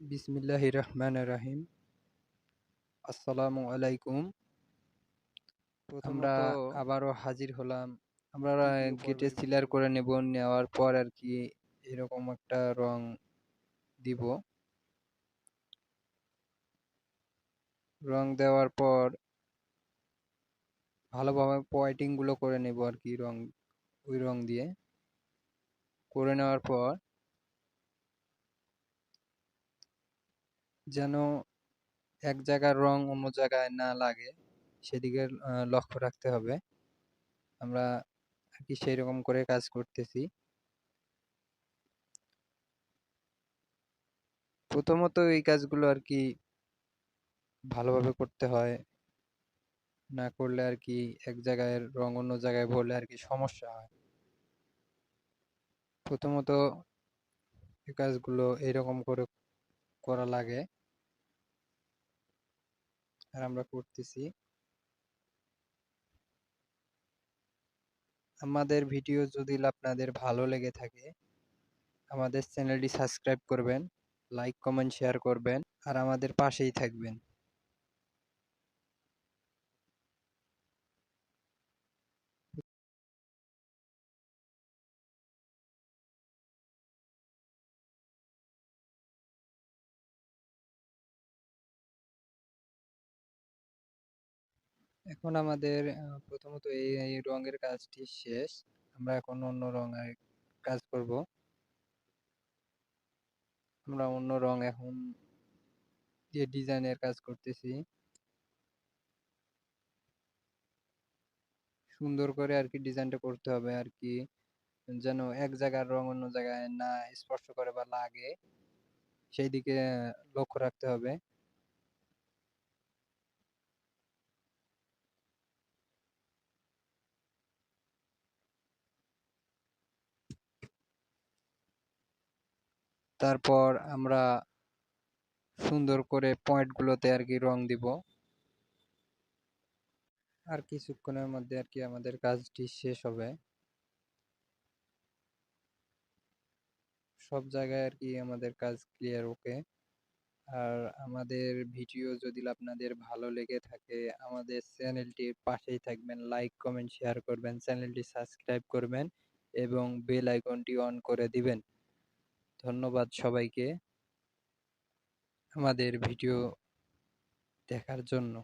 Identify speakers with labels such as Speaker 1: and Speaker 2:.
Speaker 1: বিসমিল্লাহ রহমান রাহিম আসসালামু আলাইকুম আমরা আবারও হাজির হলাম। আমরা গেটে সিলার করে নেব নেওয়ার পর আর কি এরকম একটা রং দিব। রং দেওয়ার পর ভালোভাবে পয়েন্টিংগুলো করে নেব আর কি রং ওই রং দিয়ে। করে নেওয়ার পর যেন এক জায়গার রং অন্য জায়গায় না লাগে সেদিকে লক্ষ্য রাখতে হবে। আমরা আর কি সেই রকম করে কাজ করতেছি। প্রথমত এই কাজগুলো আর কি ভালোভাবে করতে হয়। না করলে আর কি এক জায়গায় রং অন্য জায়গায় ভরলে আর কি সমস্যা হয়। প্রথমত এই কাজগুলো এরকম করে করা লাগে। আর আমরা করতেছি। আমাদের ভিডিও যদি আপনাদের ভালো লেগে থাকে, আমাদের চ্যানেলটি সাবস্ক্রাইব করবেন, লাইক, কমেন্ট, শেয়ার করবেন, আর আমাদের পাশেই থাকবেন। এখন আমাদের প্রথমত এই রঙের কাজটি শেষ। আমরা এখন অন্য রঙের কাজ করব। আমরা অন্য রং এখন দিয়ে ডিজাইনের কাজ করতেছি। সুন্দর করে আর কি ডিজাইনটা করতে হবে আর কি যেন এক জায়গার রং অন্য জায়গায় না স্পর্শ করে বা লাগে। সেই দিকে লক্ষ্য রাখতে হবে। তারপর আমরা সুন্দর করে পয়েন্ট গুলোতে আর কি রং দিব। আর কিছুক্ষণের মধ্যে আর কি আমাদের কাজটি শেষ হবে। সব জায়গায় আর কি আমাদের কাজ ক্লিয়ার ওকে আর আমাদের ভিডিও যদি আপনাদের ভালো লেগে থাকে, আমাদের চ্যানেলটির পাশেই থাকবেন লাইক কমেন্ট শেয়ার করবেন, চ্যানেলটি সাবস্ক্রাইব করবেন এবং বেল আইকনটি অন করে দিবেন। ধন্যবাদ সবাইকে আমাদের ভিডিও দেখার জন্য।